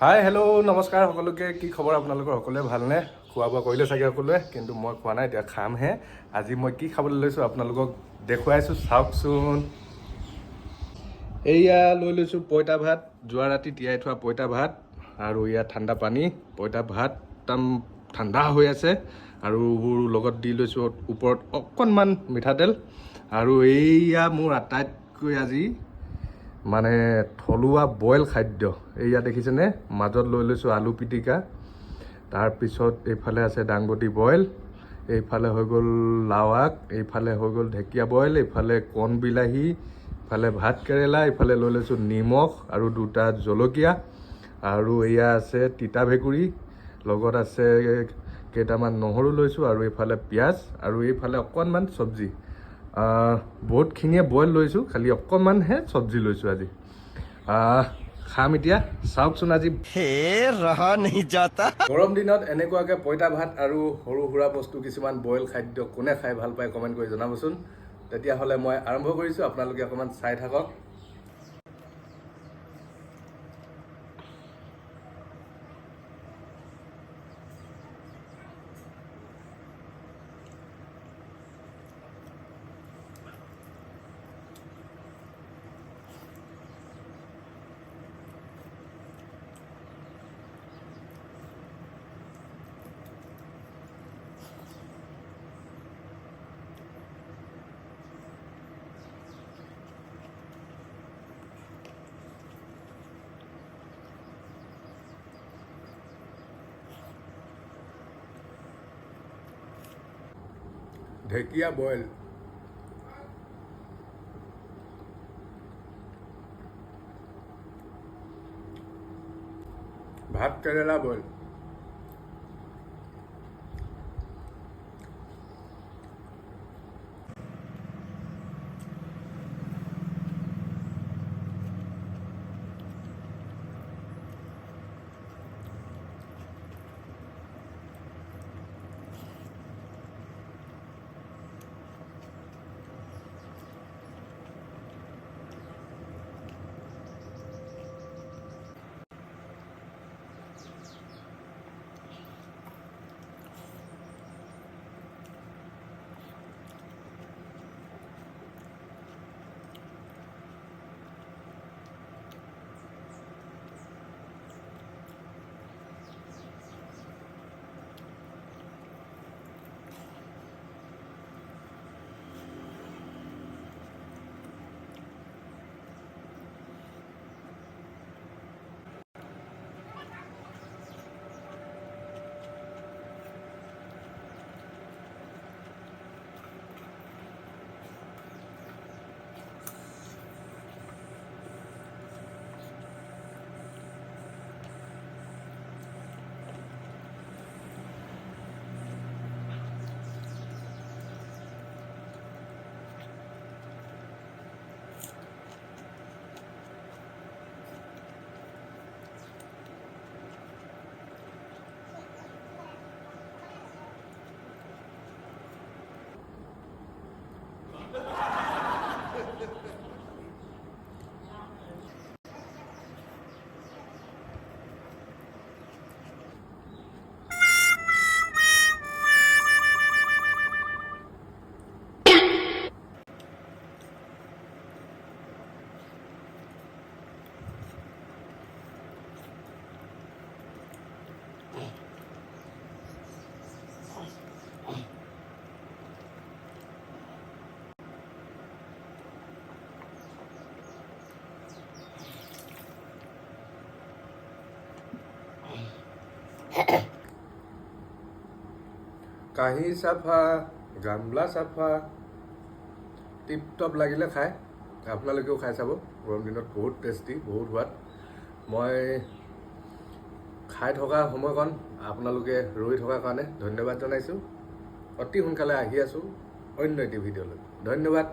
Hi hello নমস্কাৰ সকলোকে। কি খবৰ আপোনালোকৰ সকলোৱে? ভালনে? খোৱা বোৱা কৰিলে চাগে সকলোৱে? কিন্তু মই খোৱা নাই এতিয়া খামহে। আজি মই কি খাবলৈ লৈছোঁ আপোনালোকক দেখুৱাইছোঁ চাওকচোন। এয়া লৈ লৈছোঁ পইতা ভাত যোৱা ৰাতি তিয়াই থোৱা পইতা ভাত আৰু ইয়াত ঠাণ্ডা পানী পইতা ভাত একদম ঠাণ্ডা হৈ আছে আৰু লগত দি লৈছোঁ ওপৰত অকণমান মিঠাতেল। আৰু এইয়া মোৰ আটাইতকৈ আজি মানে থলুৱা বইল খাদ্য। এইয়া দেখিছেনে? মাজত লৈ লৈছোঁ আলু পিটিকা। তাৰপিছত এইফালে আছে দাংবডি বইল। এইফালে হৈ গ'ল লাও আগ। এইফালে হৈ গ'ল ঢেকীয়া বইল। এইফালে কণ বিলাহী। ইফালে ভাত কেৰেলা। ইফালে লৈ লৈছোঁ নিমখ আৰু দুটা জলকীয়া। আৰু এয়া আছে তিতা ভেকুৰী। লগত আছে কেইটামান নহৰু লৈছোঁ আৰু এইফালে পিঁয়াজ। আৰু এইফালে অকণমান চব্জি। বহুতখিনিয়ে বইল লৈছোঁ খালি অকণমানহে চব্জি লৈছোঁ আজি। খাম এতিয়া চাওকচোন আজি। গৰম দিনত এনেকুৱাকৈ পঁইতা ভাত আৰু সৰু সুৰা বস্তু কিছুমান বইল খাদ্য কোনে খাই ভাল পায় কমেণ্ট কৰি জনাবচোন। তেতিয়াহ'লে মই আৰম্ভ কৰিছোঁ আপোনালোকে অকণমান চাই থাকক। ঢেকীয়া বইল ভাত কেৰেলা বইল কাঁহী চাফা গামলা চাফা টিপ টপ লাগিলে খাই আপোনালোকেও খাই চাব। গৰম দিনত বহুত টেষ্টি বহুত সোৱাদ। মই খাই থকা সময়কণ আপোনালোকে ৰৈ থকাৰ কাৰণে ধন্যবাদ জনাইছোঁ। অতি সোনকালে আহি আছোঁ অন্য এটি ভিডিঅ'লৈ। ধন্যবাদ।